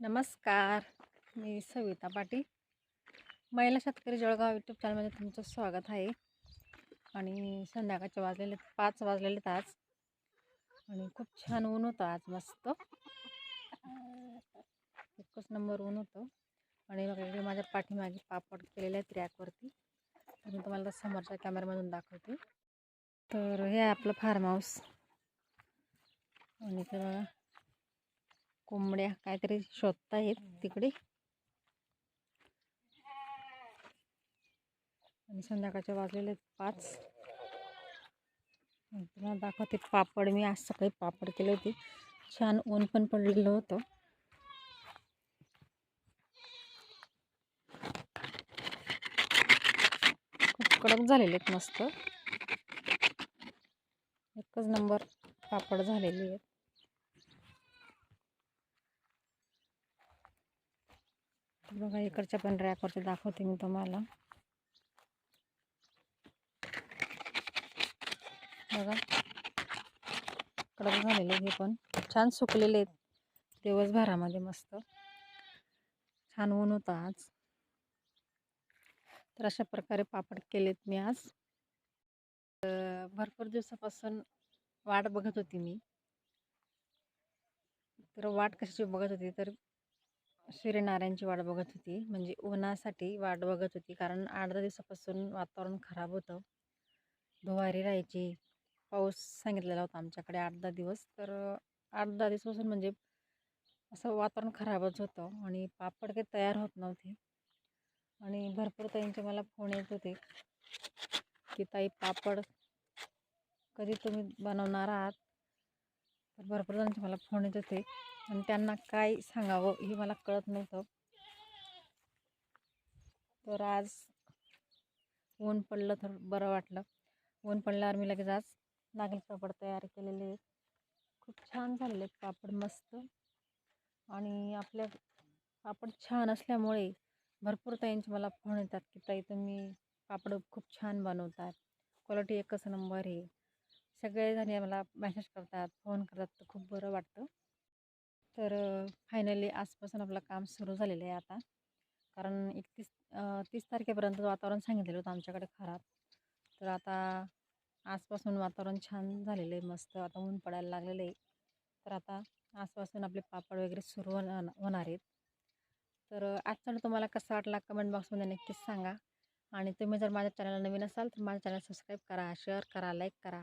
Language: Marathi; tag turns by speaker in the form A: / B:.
A: नमस्कार मी सविता पाटील. महिला शेतकरी जळगाव यूट्यूब चॅनलमध्ये तुमचं स्वागत आहे. आणि संध्याकाळचे वाजलेले पाच वाजलेले तास आज. आणि खूप छान ऊन होतं आज मस्त. एकच नंबर ऊन होतं. आणि बघा माझ्या पाठीमागे पापड केलेले आहेत रॅकवरती तर मी तुम्हाला समोरच्या कॅमेऱ्यामधून दाखवते. तर हे आपलं फार्म हाऊस आणि तर बघा कोंबड्या काहीतरी शोधतायत तिकडे. आणि संध्याकाळच्या वाजलेले पाच. तुम्हाला दाखवते पापड. मी आज सकाळी पापड केले होते. छान ऊन पण पडलेलं होतं. खूप कडक झालेले आहेत मस्त. एकच नंबर पापड झालेले आहेत. बघा इकडच्या पण रॅकवरती दाखवते मी तुम्हाला. बघा. कडक झालेले हे पण. छान सुकलेले आहेत. दिवसभरामध्ये मस्त. छान ऊन होतं आज. तर अशा प्रकारे पापड केलेत मी आज. भरपूर दिवसापासून वाट बघत होती मी. तर वाट कशाची बघत होती? तर सूर्यनारायणची वाट बघत होती. म्हणजे उन्हासाठी वाट बघत होती. कारण आठ दहा दिवसापासून वातावरण खराब होतं. धुवारी राहायची. पाऊस सांगितलेला होता आमच्याकडे आठ दहा दिवस. तर आठ दहा दिवसापासून म्हणजे असं वातावरण खराबच होतं आणि पापड काही तयार होत नव्हते. आणि भरपूर ताईंचे मला फोन येत होते की ताई पापड कधी तुम्ही बनवणार आहात? तर भरपूर जणांचे मला फोन येत होते. आणि त्यांना काय सांगावं हे मला कळत नव्हतं. तर आज ऊन पडलं तर बरं वाटलं. ऊन पडल्यावर मी लगेच आज नागेल पापड तयार केलेले आहेत. खूप छान झालेले पापड मस्त. आणि आपल्या पापड छान असल्यामुळे भरपूर ताईंचे मला फोन येतात की ताई तुम्ही पापड खूप छान बनवतात क्वालिटी एकच नंबर आहे. सगळेजणी मला मेसेज करतात फोन करतात तर खूप बरं वाटतं. तर फायनली आजपासून आपलं काम सुरू झालेलं आहे आता. कारण एकतीस तीस तारखेपर्यंत वातावरण सांगितलेलं होतं आमच्याकडे खराब. तर आता आजपासून वातावरण छान झालेलं आहे मस्त आता ऊन पडायला लागलेलं आहे. तर आता आजपासून आपले पापड वगैरे सुरू होणार होणार आहेत. तर आजचा तुम्हाला कसा वाटला कमेंट बॉक्समध्ये नक्कीच सांगा. आणि तुम्ही जर माझ्या चॅनलला नवीन असाल तर माझ्या चॅनल सबस्क्राईब करा शेअर करा लाईक करा.